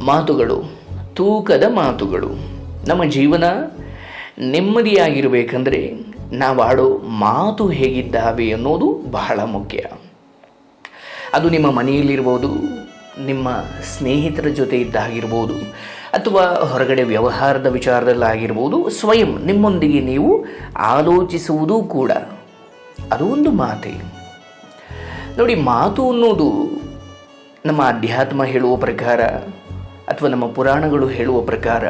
ಮಾತುಗಳು, ತೂಕದ ಮಾತುಗಳು. ನಮ್ಮ ಜೀವನ ನೆಮ್ಮದಿಯಾಗಿರಬೇಕಂದ್ರೆ ನಾವಾಡೋ ಮಾತು ಹೇಗಿದ್ದಾವೆ ಅನ್ನೋದು ಬಹಳ ಮುಖ್ಯ. ಅದು ನಿಮ್ಮ ಮನೆಯಲ್ಲಿರ್ಬೋದು, ನಿಮ್ಮ ಸ್ನೇಹಿತರ ಜೊತೆ ಇದ್ದಾಗಿರ್ಬೋದು, ಅಥವಾ ಹೊರಗಡೆ ವ್ಯವಹಾರದ ವಿಚಾರದಲ್ಲಾಗಿರ್ಬೋದು, ಸ್ವಯಂ ನಿಮ್ಮೊಂದಿಗೆ ನೀವು ಆಲೋಚಿಸುವುದೂ ಕೂಡ. ಅದು ಒಂದು ಮಾತೆ. ನೋಡಿ, ಮಾತು ಅನ್ನೋದು ನಮ್ಮ ಅಧ್ಯಾತ್ಮ ಹೇಳುವ ಪ್ರಕಾರ ಅಥವಾ ನಮ್ಮ ಪುರಾಣಗಳು ಹೇಳುವ ಪ್ರಕಾರ,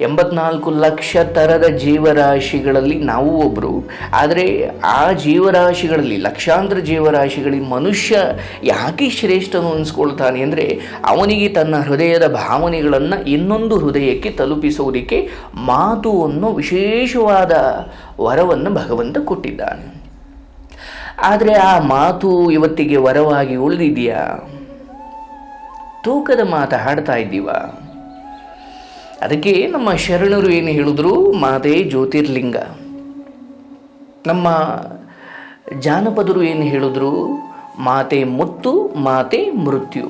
ಎಂಬತ್ನಾಲ್ಕು ಲಕ್ಷ ಥರದ ಜೀವರಾಶಿಗಳಲ್ಲಿ ನಾವು ಒಬ್ಬರು ಆದರೆ ಆ ಜೀವರಾಶಿಗಳಲ್ಲಿ, ಲಕ್ಷಾಂತರ ಜೀವರಾಶಿಗಳಲ್ಲಿ ಮನುಷ್ಯ ಯಾಕೆ ಶ್ರೇಷ್ಠನು ಅನಿಸ್ಕೊಳ್ತಾನೆ ಅಂದರೆ, ಅವನಿಗೆ ತನ್ನ ಹೃದಯದ ಭಾವನೆಗಳನ್ನು ಇನ್ನೊಂದು ಹೃದಯಕ್ಕೆ ತಲುಪಿಸುವುದಕ್ಕೆ ಮಾತು ಅನ್ನೋ ವಿಶೇಷವಾದ ವರವನ್ನು ಭಗವಂತ ಕೊಟ್ಟಿದ್ದಾನೆ. ಆದರೆ ಆ ಮಾತು ಇವತ್ತಿಗೆ ವರವಾಗಿ ಉಳಿದಿದೆಯಾ? ತೂಕದ ಮಾತು ಹಾಡ್ತಾ ಇದ್ದೀವಾ. ಅದಕ್ಕೆ ನಮ್ಮ ಶರಣರು ಏನು ಹೇಳಿದ್ರು? ಮಾತೆ ಜ್ಯೋತಿರ್ಲಿಂಗ. ನಮ್ಮ ಜಾನಪದರು ಏನು ಹೇಳಿದ್ರು? ಮಾತೆ ಮುತ್ತು, ಮಾತೆ ಮೃತ್ಯು.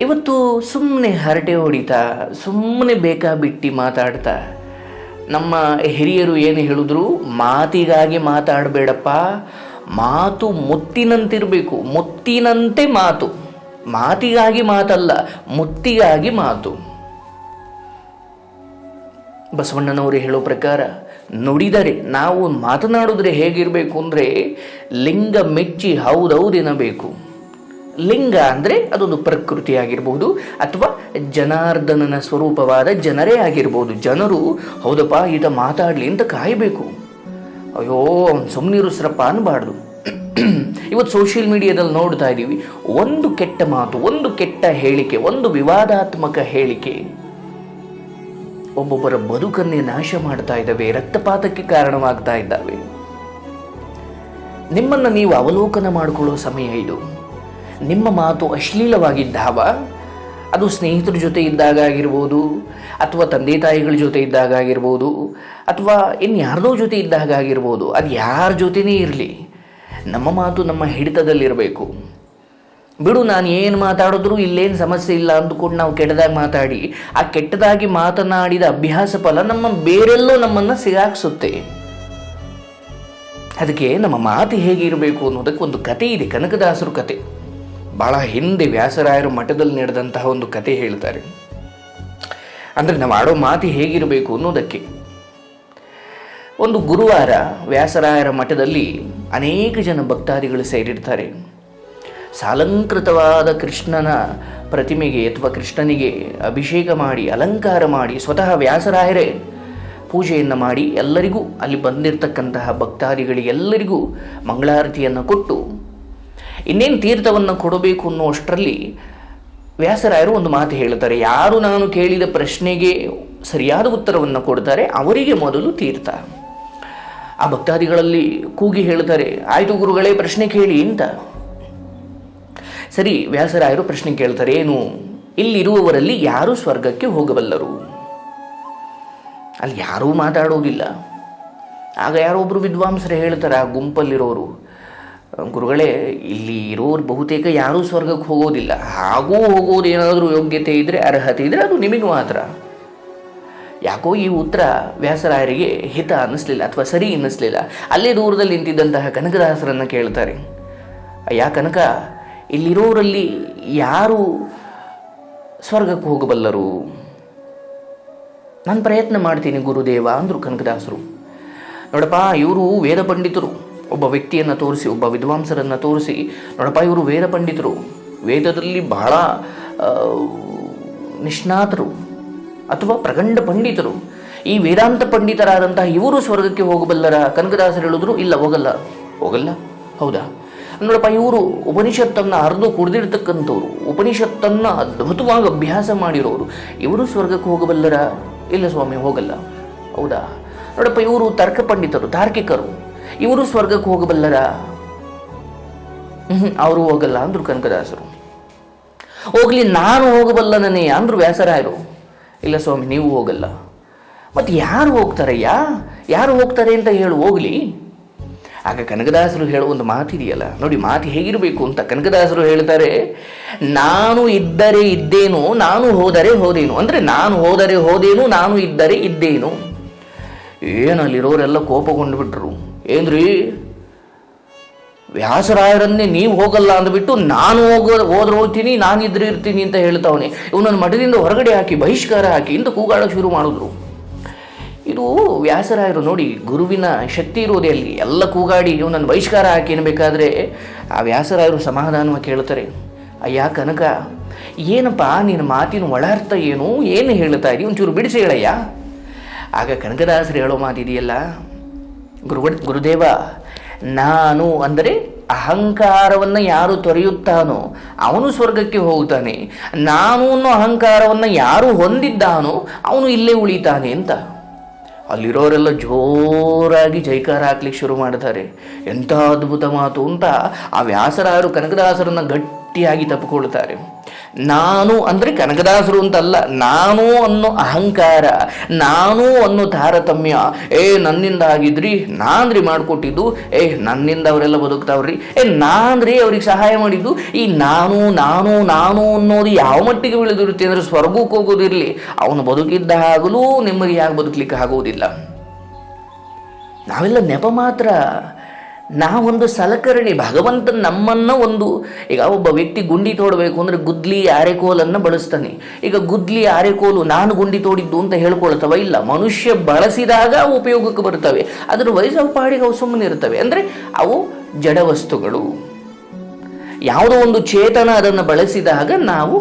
ಇವತ್ತು ಸುಮ್ಮನೆ ಹರಟೆ ಹೊಡಿತಾ ಸುಮ್ಮನೆ ಬೇಕಾ ಬಿಟ್ಟು ಮಾತಾಡ್ತಾ, ನಮ್ಮ ಹಿರಿಯರು ಏನು ಹೇಳಿದ್ರು? ಮಾತಿಗಾಗಿ ಮಾತಾಡಬೇಡಪ್ಪ. ಮಾತು ಮುತ್ತಿನಂತಿರಬೇಕು, ಮುತ್ತಿನಂತೆ ಮಾತು. ಮಾತಿಗಾಗಿ ಮಾತಲ್ಲ, ಮುತ್ತಿಗಾಗಿ ಮಾತು. ಬಸವಣ್ಣನವರು ಹೇಳೋ ಪ್ರಕಾರ, ನುಡಿದರೆ ನಾವು ಮಾತನಾಡಿದ್ರೆ ಹೇಗಿರಬೇಕು ಅಂದರೆ, ಲಿಂಗ ಮೆಚ್ಚಿ ಹೌದೌದೆನಬೇಕು ಲಿಂಗ ಅಂದರೆ ಅದೊಂದು ಪ್ರಕೃತಿ ಆಗಿರಬಹುದು ಅಥವಾ ಜನಾರ್ದನನ ಸ್ವರೂಪವಾದ ಜನರೇ ಆಗಿರ್ಬೋದು. ಜನರು, ಹೌದಪ್ಪ, ಈತ ಮಾತಾಡಲಿ ಅಂತ ಕಾಯಬೇಕು. ಅಯ್ಯೋ ಅವ್ನು ಸುಮ್ಮನಿರುಸ್ರಪ್ಪ ಅನ್ನಬಾರ್ದು ಇವತ್ತು ಸೋಷಿಯಲ್ ಮೀಡಿಯಾದಲ್ಲಿ ನೋಡ್ತಾ ಇದ್ದೀವಿ, ಒಂದು ಕೆಟ್ಟ ಮಾತು, ಒಂದು ಕೆಟ್ಟ ಹೇಳಿಕೆ, ಒಂದು ವಿವಾದಾತ್ಮಕ ಹೇಳಿಕೆ. ಒಬ್ಬೊಬ್ಬರ ಬದುಕನ್ನೇ ನಾಶ ಮಾಡ್ತಾ ಇದ್ದಾವೆ, ರಕ್ತಪಾತಕ್ಕೆ ಕಾರಣವಾಗ್ತಾ ಇದ್ದಾವೆ. ನಿಮ್ಮನ್ನು ನೀವು ಅವಲೋಕನ ಮಾಡಿಕೊಳ್ಳೋ ಸಮಯ ಇದು. ನಿಮ್ಮ ಮಾತು ಅಶ್ಲೀಲವಾಗಿದ್ದಾವ ಅದು ಸ್ನೇಹಿತರ ಜೊತೆ ಇದ್ದಾಗ ಆಗಿರ್ಬೋದು, ಅಥವಾ ತಂದೆ ತಾಯಿಗಳ ಜೊತೆ ಇದ್ದಾಗ ಆಗಿರ್ಬೋದು, ಅಥವಾ ಇನ್ಯಾರ್ದೋ ಜೊತೆ ಇದ್ದಾಗ ಆಗಿರ್ಬೋದು, ಅದು ಯಾರ ಜೊತೆನೇ ಇರಲಿ. ನಮ್ಮ ಮಾತು ನಮ್ಮ ಹಿಡಿತದಲ್ಲಿರಬೇಕು. ಬಿಡು, ನಾನು ಏನು ಮಾತಾಡಿದ್ರು ಇಲ್ಲೇನು ಸಮಸ್ಯೆ ಇಲ್ಲ ಅಂದ್ಕೊಂಡು ನಾವು ಕೆಟ್ಟದಾಗಿ ಮಾತಾಡಿ, ಆ ಕೆಟ್ಟದಾಗಿ ಮಾತನಾಡಿದ ಅಭ್ಯಾಸ ಫಲ ನಮ್ಮ ಬೇರೆಲ್ಲೋ ನಮ್ಮನ್ನು ಸಿಗಾಕ್ಸುತ್ತೆ. ಅದಕ್ಕೆ ನಮ್ಮ ಮಾತು ಹೇಗಿರಬೇಕು ಅನ್ನೋದಕ್ಕೆ ಒಂದು ಕತೆ ಇದೆ, ಕನಕದಾಸರು ಕತೆ ಭಾಳ ಹಿಂದೆ ವ್ಯಾಸರಾಯರ ಮಠದಲ್ಲಿ ನಡೆದಂತಹ ಒಂದು ಕತೆ ಹೇಳ್ತಾರೆ. ಅಂದರೆ ನಾವು ಆಡೋ ಮಾತು ಹೇಗಿರಬೇಕು ಅನ್ನೋದಕ್ಕೆ. ಒಂದು ಗುರುವಾರ ವ್ಯಾಸರಾಯರ ಮಠದಲ್ಲಿ ಅನೇಕ ಜನ ಭಕ್ತಾದಿಗಳು ಸೇರಿರ್ತಾರೆ. ಸಾಲಂಕೃತವಾದ ಕೃಷ್ಣನ ಪ್ರತಿಮೆಗೆ ಅಥವಾ ಕೃಷ್ಣನಿಗೆ ಅಭಿಷೇಕ ಮಾಡಿ, ಅಲಂಕಾರ ಮಾಡಿ, ಸ್ವತಃ ವ್ಯಾಸರಾಯರೇ ಪೂಜೆಯನ್ನು ಮಾಡಿ ಎಲ್ಲರಿಗೂ ಅಲ್ಲಿ ಬಂದಿರತಕ್ಕಂತಹ ಭಕ್ತಾದಿಗಳಿಗೆಲ್ಲರಿಗೂ ಮಂಗಳಾರತಿಯನ್ನು ಕೊಟ್ಟು ಇನ್ನೇನು ತೀರ್ಥವನ್ನು ಕೊಡಬೇಕು ಅನ್ನುವಷ್ಟರಲ್ಲಿ ವ್ಯಾಸರಾಯರು ಒಂದು ಮಾತು ಹೇಳ್ತಾರೆ ಯಾರು ನಾನು ಕೇಳಿದ ಪ್ರಶ್ನೆಗೆ ಸರಿಯಾದ ಉತ್ತರವನ್ನು ಕೊಡ್ತಾರೆ, ಅವರಿಗೆ ಮೊದಲು ತೀರ್ಥ. ಆ ಭಕ್ತಾದಿಗಳಲ್ಲಿ ಕೂಗಿ ಹೇಳ್ತಾರೆ ಆಯಿತು ಗುರುಗಳೇ, ಪ್ರಶ್ನೆ ಕೇಳಿ ಅಂತ. ಸರಿ, ವ್ಯಾಸರಾಯರು ಪ್ರಶ್ನೆ ಕೇಳ್ತಾರೆ, ಏನು, ಇಲ್ಲಿರುವವರಲ್ಲಿ ಯಾರು ಸ್ವರ್ಗಕ್ಕೆ ಹೋಗಬಲ್ಲರು? ಅಲ್ಲಿ ಯಾರೂ ಮಾತಾಡೋದಿಲ್ಲ. ಆಗ ಯಾರೊಬ್ಬರು ವಿದ್ವಾಂಸರು ಹೇಳ್ತಾರೆ, ಆ ಗುಂಪಲ್ಲಿರೋರು ಗುರುಗಳೇ, ಇಲ್ಲಿ ಇರೋರು ಬಹುತೇಕ ಯಾರೂ ಸ್ವರ್ಗಕ್ಕೆ ಹೋಗೋದಿಲ್ಲ. ಹಾಗೂ ಹೋಗೋದು ಏನಾದರೂ ಯೋಗ್ಯತೆ ಇದ್ದರೆ ಅರ್ಹತೆ ಇದ್ದರೆ ಅದು ನಿಮಗೆ ಮಾತ್ರ. ಯಾಕೋ ಈ ಉತ್ತರ ವ್ಯಾಸರಾಯರಿಗೆ ಹಿತ ಅನ್ನಿಸ್ಲಿಲ್ಲ, ಅಥವಾ ಸರಿ ಅನ್ನಿಸ್ಲಿಲ್ಲ. ಅಲ್ಲೇ ದೂರದಲ್ಲಿ ನಿಂತಿದ್ದಂತಹ ಕನಕದಾಸರನ್ನು ಕೇಳ್ತಾರೆ. ಯಾ ಕನಕ, ಇಲ್ಲಿರೋರಲ್ಲಿ ಯಾರು ಸ್ವರ್ಗಕ್ಕೆ ಹೋಗಬಲ್ಲರು? ನಾನು ಪ್ರಯತ್ನ ಮಾಡ್ತೀನಿ ಗುರುದೇವ, ಅಂದರು ಕನಕದಾಸರು. ನೋಡಪ್ಪ, ಇವರು ವೇದ ಪಂಡಿತರು. ಒಬ್ಬ ವ್ಯಕ್ತಿಯನ್ನು ತೋರಿಸಿ, ಒಬ್ಬ ವಿದ್ವಾಂಸರನ್ನು ತೋರಿಸಿ, ನೋಡಪ್ಪ, ಇವರು ವೇದ ಪಂಡಿತರು. ವೇದದಲ್ಲಿ ಬಹಳ ನಿಷ್ಣಾತರು ಅಥವಾ ಪ್ರಗಂಡ ಪಂಡಿತರು. ಈ ವೇದಾಂತ ಪಂಡಿತರಾದಂತಹ ಇವರು ಸ್ವರ್ಗಕ್ಕೆ ಹೋಗಬಲ್ಲರ? ಕನಕದಾಸರು ಹೇಳಿದ್ರು, ಇಲ್ಲ, ಹೋಗಲ್ಲ. ಹೋಗಲ್ಲ? ಹೌದಾ? ನೋಡಪ್ಪ, ಇವರು ಉಪನಿಷತ್ತನ್ನು ಅರ್ದು ಕುಡಿದಿರ್ತಕ್ಕಂಥವ್ರು ಉಪನಿಷತ್ತನ್ನು ಅದ್ಭುತವಾಗಿ ಅಭ್ಯಾಸ ಮಾಡಿರೋರು. ಇವರು ಸ್ವರ್ಗಕ್ಕೆ ಹೋಗಬಲ್ಲರ? ಇಲ್ಲ ಸ್ವಾಮಿ, ಹೋಗಲ್ಲ. ಹೌದಾ? ನೋಡಪ್ಪ, ಇವರು ತರ್ಕ ಪಂಡಿತರು, ತಾರ್ಕಿಕರು. ಇವರು ಸ್ವರ್ಗಕ್ಕೆ ಹೋಗಬಲ್ಲರ? ಅವರು ಹೋಗಲ್ಲ ಅಂದ್ರು ಕನಕದಾಸರು. ಹೋಗ್ಲಿ, ನಾನು ಹೋಗಬಲ್ಲನೇ ಅಂದ್ರು ವ್ಯಾಸರಾಯರು. ಇಲ್ಲ ಸ್ವಾಮಿ, ನೀವು ಹೋಗಲ್ಲ. ಮತ್ತೆ ಯಾರು ಹೋಗ್ತಾರಯ್ಯ? ಯಾರು ಹೋಗ್ತಾರೆ ಅಂತ ಹೇಳು, ಹೋಗ್ಲಿ. ಆಗ ಕನಕದಾಸರು ಹೇಳುವ ಒಂದು ಮಾತಿದೆಯಲ್ಲ, ನೋಡಿ ಮಾತು ಹೇಗಿರಬೇಕು ಅಂತ ಕನಕದಾಸರು ಹೇಳ್ತಾರೆ, ನಾನು ಇದ್ದರೆ ಇದ್ದೇನು, ನಾನು ಹೋದರೆ ಹೋದೇನು. ಅಂದರೆ ನಾನು ಹೋದರೆ ಹೋದೇನು, ನಾನು ಇದ್ದರೆ ಇದ್ದೇನು. ಏನಲ್ಲಿರೋರೆಲ್ಲ ಕೋಪಗೊಂಡು ಬಿಟ್ರು. ಏನ್ರಿ? ವ್ಯಾಸರಾಯರನ್ನೇ ನೀವು ಹೋಗಲ್ಲ ಅಂದ್ಬಿಟ್ಟು ನಾನು ಹೋಗೋ, ಹೋದ್ರೆ ಹೋಗ್ತೀನಿ, ನಾನು ಇದ್ರೆ ಇರ್ತೀನಿ ಅಂತ ಹೇಳ್ತಾವನೆ. ಇವನನ್ನು ಮಠದಿಂದ ಹೊರಗಡೆ ಹಾಕಿ, ಬಹಿಷ್ಕಾರ ಹಾಕಿ ಇಂತ ಕೂಗಾಡ ಶುರು ಮಾಡಿದ್ರು. ಇದು ವ್ಯಾಸರಾಯರು ನೋಡಿ, ಗುರುವಿನ ಶಕ್ತಿ ಇರೋದೇ ಅಲ್ಲಿ. ಎಲ್ಲ ಕೂಗಾಡಿ ಇವನನ್ನು ಬಹಿಷ್ಕಾರ ಹಾಕಿ ಅನ್ಬೇಕಾದ್ರೆ ಆ ವ್ಯಾಸರಾಯರು ಸಮಾಧಾನವಾಗಿ ಕೇಳ್ತಾರೆ, ಅಯ್ಯ ಕನಕ, ಏನಪ್ಪ ನಿನ್ನ ಮಾತಿನ ಒಳಾರ್ಥ ಏನು? ಏನು ಹೇಳ್ತಾ ಇದೀವಿ ಒಂಚೂರು ಬಿಡಿಸಿ ಹೇಳಯ್ಯ. ಆಗ ಕನಕದಾಸರು ಹೇಳೋ ಮಾತಿದೆಯಲ್ಲ ಗುರು ಗುರುದೇವ, ನಾನು ಅಂದರೆ ಅಹಂಕಾರವನ್ನು ಯಾರು ತೊರೆಯುತ್ತಾನೋ ಅವನು ಸ್ವರ್ಗಕ್ಕೆ ಹೋಗುತ್ತಾನೆ. ನಾನು ಅನ್ನೋ ಅಹಂಕಾರವನ್ನು ಯಾರು ಹೊಂದಿದ್ದಾನೋ ಅವನು ಇಲ್ಲೇ ಉಳಿತಾನೆ ಅಂತ. ಅಲ್ಲಿರೋರೆಲ್ಲ ಜೋರಾಗಿ ಜೈಕಾರ ಹಾಕ್ಲಿಕ್ಕೆ ಶುರು ಮಾಡ್ತಾರೆ. ಎಂಥ ಅದ್ಭುತ ಮಾತು ಅಂತ ಆ ವ್ಯಾಸರಾರು ಕನಕದಾಸರನ್ನು ಗಟ್ಟಿಯಾಗಿ ತಪ್ಪಿಕೊಳ್ತಾರೆ. ನಾನು ಅಂದರೆ ಕನಕದಾಸರು ಅಂತಲ್ಲ, ನಾನು ಅನ್ನೋ ಅಹಂಕಾರ, ನಾನು ಅನ್ನೋ ತಾರತಮ್ಯ. ಏ ನನ್ನಿಂದ ಆಗಿದ್ರಿ ನಾನ್ರಿ ಮಾಡಿಕೊಟ್ಟಿದ್ದು, ಏ, ನನ್ನಿಂದ ಅವರೆಲ್ಲ ಬದುಕ್ತಾವ್ರಿ. ಏ, ನಾನ್ರಿ ಅವ್ರಿಗೆ ಸಹಾಯ ಮಾಡಿದ್ದು, ಈ ನಾನು ನಾನು ನಾನು ಅನ್ನೋದು ಯಾವ ಮಟ್ಟಿಗೆ ಬೆಳೆದಿರುತ್ತೆ ಅಂದರೆ ಸ್ವರ್ಗಕ್ಕೆ ಹೋಗೋದಿರಲಿ. ಅವನು ಬದುಕಿದ್ದ ಆಗಲೂ ನೆಮ್ಮದಿಯಾಗಿ ಬದುಕಲಿಕ್ಕೆ ಆಗೋದಿಲ್ಲ. ನಾವೆಲ್ಲ ನೆಪ ಮಾತ್ರ. ನಾವೊಂದು ಸಲಕರಣೆ ಭಗವಂತ ನಮ್ಮನ್ನ ಒಂದು, ಈಗ ಒಬ್ಬ ವ್ಯಕ್ತಿ ಗುಂಡಿ ತೋಡಬೇಕು ಅಂದರೆ ಗುದ್ಲಿ ಆರೆಕೋಲನ್ನು ಬಳಸ್ತಾನೆ. ಈಗ ಗುದ್ಲಿ ಆರೆಕೋಲು ನಾನು ಗುಂಡಿ ತೋಡಿದ್ದು ಅಂತ ಹೇಳ್ಕೊಳ್ತವ? ಇಲ್ಲ, ಮನುಷ್ಯ ಬಳಸಿದಾಗ ಉಪಯೋಗಕ್ಕೆ ಬರ್ತವೆ. ಅದರ ವಯಸ್ಸು ಪಾಡಿಗೆ ಅವು ಸುಮ್ಮನೆ ಇರ್ತವೆ. ಅಂದರೆ ಅವು ಜಡ ವಸ್ತುಗಳು. ಯಾವುದೋ ಒಂದು ಚೇತನ ಅದನ್ನು ಬಳಸಿದಾಗ ನಾವು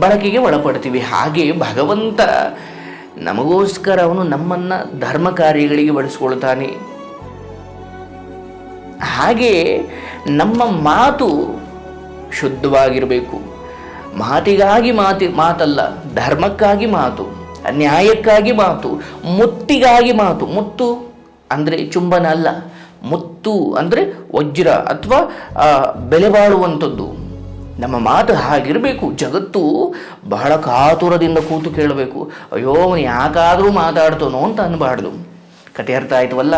ಬಳಕೆಗೆ ಒಳಪಡ್ತೀವಿ. ಹಾಗೆ ಭಗವಂತ ನಮಗೋಸ್ಕರ ಅವನು ನಮ್ಮನ್ನ ಧರ್ಮ ಕಾರ್ಯಗಳಿಗೆ ಬಳಸ್ಕೊಳ್ತಾನೆ. ಹಾಗೆ ನಮ್ಮ ಮಾತು ಶುದ್ಧವಾಗಿರಬೇಕು. ಮಾತಿಗಾಗಿ ಮಾತಿ, ಮಾತಲ್ಲ, ಧರ್ಮಕ್ಕಾಗಿ ಮಾತು ನ್ಯಾಯಕ್ಕಾಗಿ ಮಾತು, ಮುತ್ತಿಗಾಗಿ ಮಾತು, ಮುತ್ತು ಅಂದರೆ ಚುಂಬನ ಅಲ್ಲ, ಮುತ್ತು ಅಂದರೆ ವಜ್ರ ಅಥವಾ ಬೆಲೆ ಬಾಳುವಂಥದ್ದು ನಮ್ಮ ಮಾತು ಹಾಗಿರಬೇಕು. ಜಗತ್ತು ಬಹಳ ಕಾತುರದಿಂದ ಕೂತು ಕೇಳಬೇಕು. ಅಯ್ಯೋ, ಅವನು ಯಾಕಾದರೂ ಮಾತಾಡ್ತಾನೋ ಅಂತ ಅನ್ಬಾರ್ದು. ಕತೆ ಅರ್ಥ ಆಯ್ತವಲ್ಲ?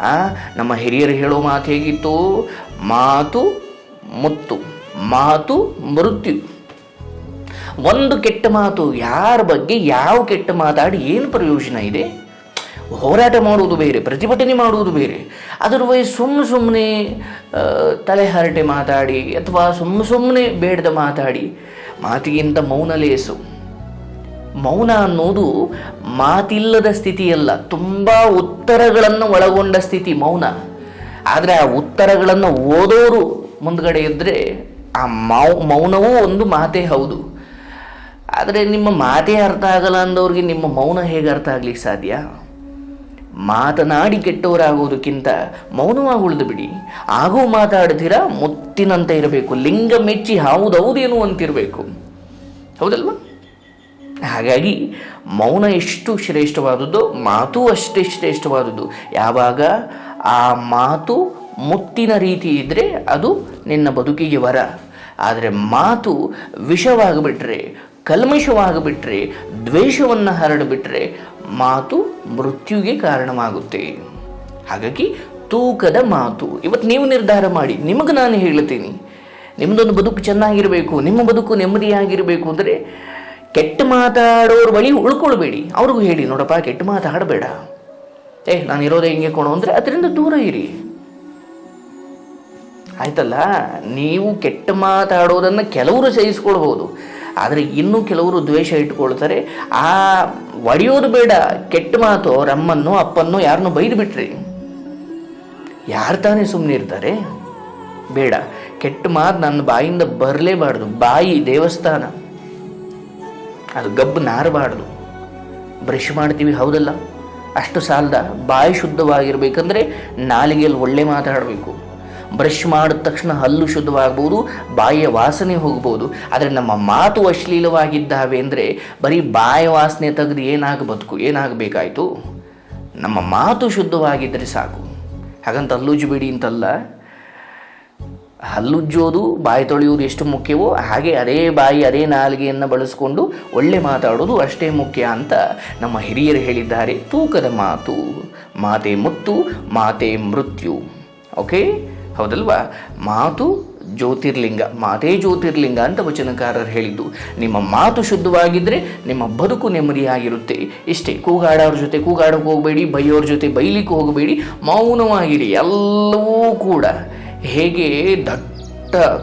ಆ, ನಮ್ಮ ಹಿರಿಯರು ಹೇಳೋ ಮಾತು ಹೇಗಿತ್ತು? ಮಾತು ಮುತ್ತು, ಮಾತು ಮೃತ್ಯು. ಒಂದು ಕೆಟ್ಟ ಮಾತು, ಯಾರ ಬಗ್ಗೆ ಯಾವ ಕೆಟ್ಟ ಮಾತಾಡಿ ಏನು ಪ್ರಯೋಜನ ಇದೆ? ಹೋರಾಟ ಮಾಡುವುದು ಬೇರೆ, ಪ್ರತಿಭಟನೆ ಮಾಡುವುದು ಬೇರೆ. ಅದರ್ವೈಸ್ ಸುಮ್ಮನೆ ಸುಮ್ಮನೆ ತಲೆ ಹರಟೆ ಮಾತಾಡಿ ಅಥವಾ ಸುಮ್ಮ ಸುಮ್ಮನೆ ಬೇಡದ ಮಾತಾಡಿ, ಮಾತಿಗಿಂತ ಮೌನ ಲೇಸು. ಮೌನ ಅನ್ನೋದು ಮಾತಿಲ್ಲದ ಸ್ಥಿತಿಯಲ್ಲ, ತುಂಬ ಉತ್ತರಗಳನ್ನು ಒಳಗೊಂಡ ಸ್ಥಿತಿ ಮೌನ. ಆದರೆ ಆ ಉತ್ತರಗಳನ್ನು ಓದೋರು ಮುಂದ್ಗಡೆ ಇದ್ದರೆ ಆ ಮೌ, ಮೌನವೂ ಒಂದು ಮಾತೇ ಹೌದು. ಆದರೆ ನಿಮ್ಮ ಮಾತೇ ಅರ್ಥ ಆಗಲ್ಲ ಅಂದವ್ರಿಗೆ ನಿಮ್ಮ ಮೌನ ಹೇಗೆ ಅರ್ಥ ಆಗ್ಲಿಕ್ಕೆ ಸಾಧ್ಯ? ಮಾತನಾಡಿ ಕೆಟ್ಟವರಾಗುವುದಕ್ಕಿಂತ ಮೌನವಾಗಿ ಉಳಿದು ಬಿಡಿ. ಆಗೋ ಮಾತಾಡ್ತೀರಾ, ಮುತ್ತಿನಂತೆ ಇರಬೇಕು. ಲಿಂಗ ಮೆಚ್ಚಿ ಹೌದೌದೇನು ಅಂತಿರಬೇಕು ಹೌದಲ್ವಾ? ಹಾಗಾಗಿ ಮೌನ ಎಷ್ಟು ಶ್ರೇಷ್ಠವಾದದ್ದು, ಮಾತು ಅಷ್ಟೇ ಶ್ರೇಷ್ಠವಾದದ್ದು. ಯಾವಾಗ? ಆ ಮಾತು ಮುತ್ತಿನ ರೀತಿ ಇದ್ದರೆ ಅದು ನಿನ್ನ ಬದುಕಿಗೆ ವರ. ಆದರೆ ಮಾತು ವಿಷವಾಗಿಬಿಟ್ರೆ, ಕಲ್ಮಶವಾಗಿಬಿಟ್ರೆ, ದ್ವೇಷವನ್ನು ಹರಡಿಬಿಟ್ರೆ ಮಾತು ಮೃತ್ಯುಗೆ ಕಾರಣವಾಗುತ್ತೆ. ಹಾಗಾಗಿ ತೂಕದ ಮಾತು. ಇವತ್ತು ನೀವು ನಿರ್ಧಾರ ಮಾಡಿ, ನಿಮಗೆ ನಾನು ಹೇಳ್ತೀನಿ ನಿಮ್ಮದೊಂದು ಬದುಕು ಚೆನ್ನಾಗಿರಬೇಕು, ನಿಮ್ಮ ಬದುಕು ನೆಮ್ಮದಿಯಾಗಿರಬೇಕು ಅಂದರೆ ಕೆಟ್ಟ ಮಾತಾಡೋರ ಬಳಿ ಉಳ್ಕೊಳ್ಬೇಡಿ. ಅವ್ರಿಗೂ ಹೇಳಿ, ನೋಡಪ್ಪ, ಕೆಟ್ಟ ಮಾತಾಡಬೇಡ. ಏ, ನಾನು ಇರೋದೇ ಹಿಂಗೆ ಕೊಡೋ ಅಂದರೆ ಅದರಿಂದ ದೂರ ಇರಿ. ಆಯ್ತಲ್ಲ? ನೀವು ಕೆಟ್ಟ ಮಾತಾಡೋದನ್ನು ಕೆಲವರು ಸಹಿಸ್ಕೊಳ್ಬೋದು. ಆದರೆ ಇನ್ನೂ ಕೆಲವರು ದ್ವೇಷ ಇಟ್ಕೊಳ್ತಾರೆ. ಆ ಒಡೆಯೋದು ಬೇಡ, ಕೆಟ್ಟ ಮಾತು ಅವರಮ್ಮನ್ನು ಅಪ್ಪನ್ನು ಯಾರನ್ನೂ ಬೈದು ಬಿಟ್ರಿ ಯಾರು ತಾನೇ ಸುಮ್ಮನೆ ಇರ್ತಾರೆ? ಬೇಡ, ಕೆಟ್ಟ ಮಾತು ನನ್ನ ಬಾಯಿಂದ ಬರಲೇಬಾರ್ದು. ಬಾಯಿ ದೇವಸ್ಥಾನ. ಅದು ಗಬ್ಬು ನಾರಬಾರ್ದು. ಬ್ರಷ್ ಮಾಡ್ತೀವಿ, ಹೌದಲ್ಲ? ಅಷ್ಟು ಸಾಲದ, ಬಾಯಿ ಶುದ್ಧವಾಗಿರ್ಬೇಕಂದ್ರೆ ನಾಲಿಗೆಯಲ್ಲಿ ಒಳ್ಳೆ ಮಾತಾಡಬೇಕು. ಬ್ರಷ್ ಮಾಡಿದ ತಕ್ಷಣ ಹಲ್ಲು ಶುದ್ಧವಾಗ್ಬೋದು ಬಾಯಿಯ ವಾಸನೆ ಹೋಗ್ಬೋದು ಆದರೆ ನಮ್ಮ ಮಾತು ಅಶ್ಲೀಲವಾಗಿದ್ದಾವೆ ಅಂದರೆ ಬರೀ ಬಾಯ ವಾಸನೆ ತೆಗೆದು ಏನಾಗ ಬದುಕು, ಏನಾಗಬೇಕಾಯ್ತು? ನಮ್ಮ ಮಾತು ಶುದ್ಧವಾಗಿದ್ದರೆ ಸಾಕು. ಹಾಗಂತ ಹಲ್ಲುಜ್ಜಬೇಡಿ ಬಿಡಿ ಅಂತಲ್ಲ. ಹಲ್ಲುಜ್ಜೋದು, ಬಾಯಿ ತೊಳೆಯುವುದು ಎಷ್ಟು ಮುಖ್ಯವೋ ಹಾಗೆ ಅದೇ ಬಾಯಿ, ಅದೇ ನಾಲಿಗೆಯನ್ನು ಬಳಸಿಕೊಂಡು ಒಳ್ಳೆ ಮಾತಾಡೋದು ಅಷ್ಟೇ ಮುಖ್ಯ ಅಂತ ನಮ್ಮ ಹಿರಿಯರು ಹೇಳಿದ್ದಾರೆ. ತೂಕದ ಮಾತು, ಮಾತೆ ಮುತ್ತು, ಮಾತೆ ಮೃತ್ಯು. ಓಕೆ ಹೌದಲ್ವಾ? ಮಾತು ಜ್ಯೋತಿರ್ಲಿಂಗ, ಮಾತೇ ಜ್ಯೋತಿರ್ಲಿಂಗ ಅಂತ ವಚನಕಾರರು ಹೇಳಿದ್ದು. ನಿಮ್ಮ ಮಾತು ಶುದ್ಧವಾಗಿದ್ದರೆ ನಿಮ್ಮ ಬದುಕು ನೆಮ್ಮದಿಯಾಗಿರುತ್ತೆ. ಇಷ್ಟೇ, ಕೂಗಾಡೋರ ಜೊತೆ ಕೂಗಾಡೋಕೆ ಹೋಗಬೇಡಿ, ಬೈಯೋರ ಜೊತೆ ಬೈಲಿಕ್ಕೆ ಹೋಗಬೇಡಿ, ಮೌನವಾಗಿರಿ, ಎಲ್ಲವೂ ಕೂಡ. ಹೇಗೆ? ದಟ್ಟ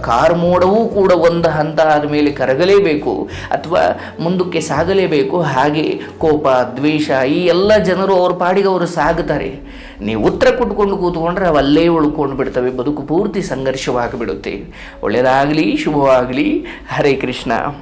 ಕಾರ್ಮೋಡವೂ ಕೂಡ ಒಂದು ಹಂತ ಆದಮೇಲೆ ಕರಗಲೇಬೇಕು ಅಥವಾ ಮುಂದಕ್ಕೆ ಸಾಗಲೇಬೇಕು. ಹಾಗೆ ಕೋಪ, ದ್ವೇಷ ಈ ಎಲ್ಲ ಜನರು ಅವ್ರ ಪಾಡಿಗೆ ಅವರು ಸಾಗುತ್ತಾರೆ. ನೀವು ಉತ್ತರ ಕೊಟ್ಕೊಂಡು ಕೂತ್ಕೊಂಡ್ರೆ ಅವಲ್ಲೇ ಉಳ್ಕೊಂಡು ಬಿಡ್ತವೆ, ಬದುಕು ಪೂರ್ತಿ ಸಂಘರ್ಷವಾಗಿಬಿಡುತ್ತೆ. ಒಳ್ಳೆಯದಾಗಲಿ, ಶುಭವಾಗಲಿ. ಹರೇ ಕೃಷ್ಣ.